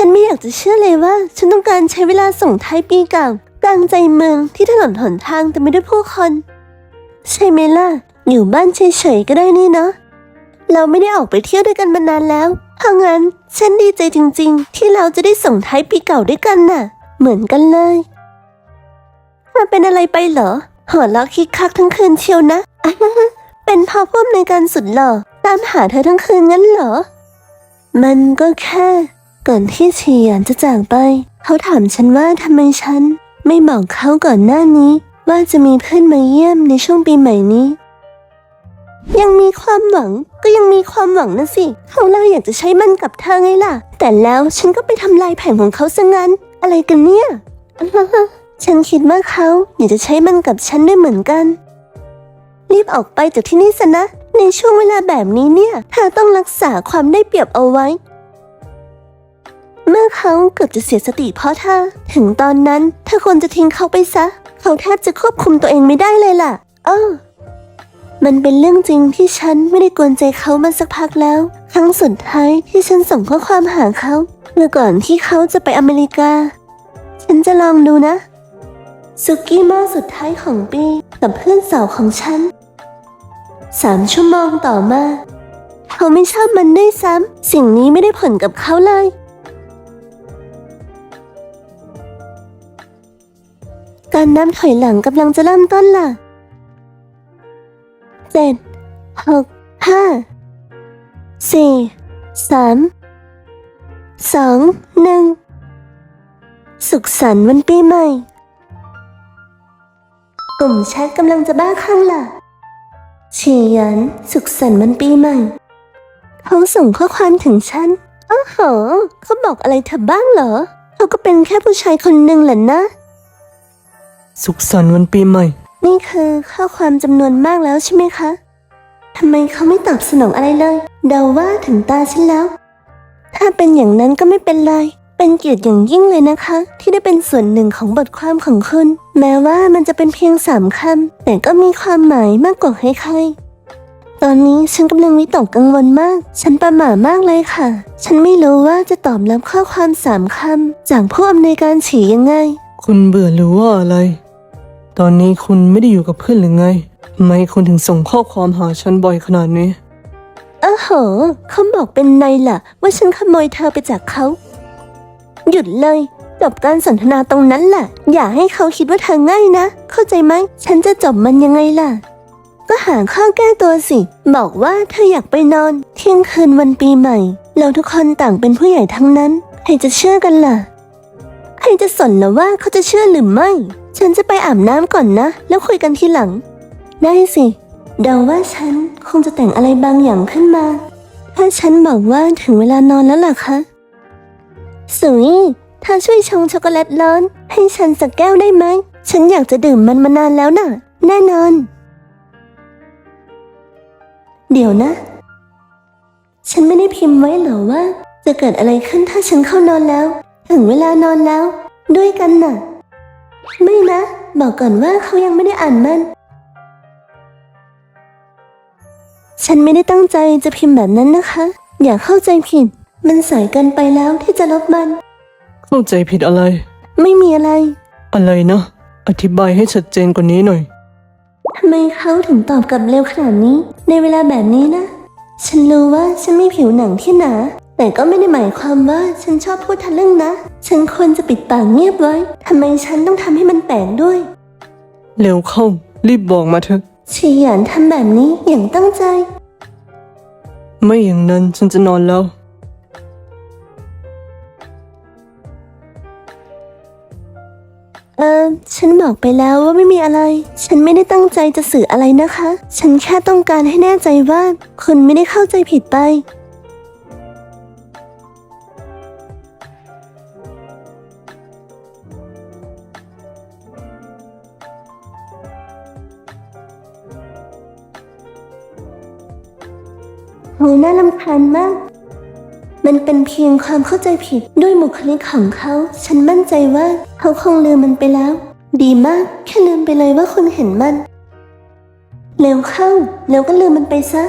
ฉันไม่อยากจะเชื่อเลยว่า ฉันต้องการใช้เวลาส่งท้ายปีเก่ากลางใจเมืองที่ถนนหนทางแต่ไม่ได้วยผู้คน ใช่ไหมล่ะ อยู่บ้านเฉยๆก็ได้นี่เนาะเราไม่ได้ออกไปเที่ยวด้วยกันมานานแล้วเพราะงั้น ฉันดีใจจริง ๆ ที่เราจะได้ส่งท้ายปีเก่าด้วยกันน่ะ เหมือนกันเลยมันเป็นอะไรไปเหรอ หัวเราะคิกคักทั้งคืนเชียวนะ เป็นพอพ่อในการสุดหล่อตามหาเธอทั้งคืนงั้นเหรอ มันก็แค่ ก่อนที่เฉียนจะจากไป เขาถามฉันว่าทำไมฉัน ไม่บอกเขาก่อนหน้านี้ ว่าจะมีเพื่อนมาเยี่ยมในช่วงปีใหม่นี้ ยังมีความหวังก็ยังมีความหวังนะสิ เขาเลยอยากจะใช้มันกับเธอไงล่ะ แต่แล้วฉันก็ไปทำลายแผนของเขาซะงั้น อะไรกันเนี่ย ฉันคิดว่าเขาอยากจะใช้มันกับฉันด้วยเหมือนกัน รีบออกไปจากที่นี่ซะนะในช่วงเวลาแบบนี้เนี่ยเธอต้องรักษาความได้เปรียบเอาไว้ เมื่อเขาเกือบจะเสียสติเพราะเธอ ถึงตอนนั้นเธอควรจะทิ้งเขาไปซะ เขาแทบจะควบคุมตัวเองไม่ได้เลยล่ะ เออ มันเป็นเรื่องจริงที่ฉันไม่ได้กวนใจเขามาสักพักแล้ว ครั้งสุดท้ายที่ฉันส่งข้อความหาเขา เมื่อก่อนที่เขาจะไปอเมริกา ฉันจะลองดูนะสุกี้ม้อสุดท้ายของปีกับเพื่อนสาวของฉันสามชั่วโมงต่อมา เขาไม่ชอบมันด้วยซ้ำสิ่งนี้ไม่ได้ผลกับเขาเลย การนับถอยหลังกำลังจะเริ่มต้นล่ะเจ็ดหกห้าสี่สามสองหนึ่งสุขสันต์วันปีใหม่ กลุ่มแชทกำลังจะบ้าคลั่งล่ะฉียนสุขสันต์วันปีใหม่ เขาส่งข้อความถึงฉันอ้าวเหรอเขาบอกอะไรเธอบ้างเหรอ เขาก็เป็นแค่ผู้ชายคนหนึ่งแหละนะ สุขสันต์วันปีใหม่ นี่คือข้อความจำนวนมากแล้วใช่ไหมคะ ทำไมเขาไม่ตอบสนองอะไรเลย เดาว่าถึงตาฉันแล้ว ถ้าเป็นอย่างนั้นก็ไม่เป็นไร เป็นเกียรติอย่างยิ่งเลยนะคะ ที่ได้เป็นส่วนหนึ่งของบทความของคุณ แม้ว่ามันจะเป็นเพียงสามคำแต่ก็มีความหมายมากกว่าใครๆตอนนี้ฉันกำลังวิตกกังวลมาก ฉันประหม่ามากเลยค่ะ ฉันไม่รู้ว่าจะตอบรับข้อความสามคำจากผู้อำนวยการฉียังไง คุณเบื่อหรือว่าอะไร ตอนนี้คุณไม่ได้อยู่กับเพื่อนหรือไงทำไมคุณถึงส่งข้อความหาฉันบ่อยขนาดนี้ เออโหอเขาบอกเป็นไงล่ะ ว่าฉันขโมยเธอไปจากเขา หยุดเลยจบการสนทนาตรงนั้นแหละอย่าให้เขาคิดว่าเธอง่ายนะ เข้าใจไหมฉันจะจบมันยังไงล่ะ ก็หาข้อแก้ตัวสิ บอกว่าเธออยากไปนอน เที่ยงคืนวันปีใหม่ เราทุกคนต่างเป็นผู้ใหญ่ทั้งนั้น ใครจะเชื่อกันล่ะ ใครจะสนนะว่าเขาจะเชื่อหรือไม่ ฉันจะไปอาบน้ำก่อนนะ แล้วคุยกันทีหลัง ได้สิเดาว่าฉันคงจะแต่งอะไรบางอย่างขึ้นมา ถ้าฉันบอกว่าถึงเวลานอนแล้วล่ะคะสุยเธอช่วยชงช็อกโกแลตร้อน ให้ฉันสักแก้วได้ไหม ฉันอยากจะดื่มมันมานานแล้วน่ะ แน่นอน เดี๋ยวนะ ฉันไม่ได้พิมพ์ไว้เหรอว่า จะเกิดอะไรขึ้นถ้าฉันเข้านอนแล้ว ถึงเวลานอนแล้ว ด้วยกันน่ะ ไม่นะ บอกก่อนว่าเขายังไม่ได้อ่านมัน ฉันไม่ได้ตั้งใจจะพิมพ์แบบนั้นนะคะ อย่าเข้าใจผิด มันสายเกินไปแล้วที่จะลบมัน เข้าใจผิดอะไร ไม่มีอะไร อะไรนะ อธิบายให้ชัดเจนกว่านี้หน่อยทำไมเขาถึงตอบกลับเร็วขนาดนี้ ในเวลาแบบนี้นะ ฉันรู้ว่าฉันมีผิวหนังที่หนา แต่ก็ไม่ได้หมายความว่าฉันชอบพูดทะลึ่งนะ ฉันควรจะปิดปากเงียบไว้ ทำไมฉันต้องทำให้มันแปลกด้วย เร็วเข้า รีบบอกมาเถอะ ชีหยานทำแบบนี้อย่างตั้งใจ ไม่อย่างนั้นฉันจะนอนแล้ว เออฉันบอกไปแล้วว่าไม่มีอะไร ฉันไม่ได้ตั้งใจจะสื่ออะไรนะคะ ฉันแค่ต้องการให้แน่ใจว่า คุณไม่ได้เข้าใจผิดไป โหน่าลำคาญมาก มันเป็นเพียงความเข้าใจผิดด้วยบุคลิกของเขา ฉันมั่นใจว่าเขาคงลืมมันไปแล้ว ดีมากแค่ลืมไปเลยว่าคุณเห็นมัน เร็วเข้า แล้วก็ลืมมันไปซะ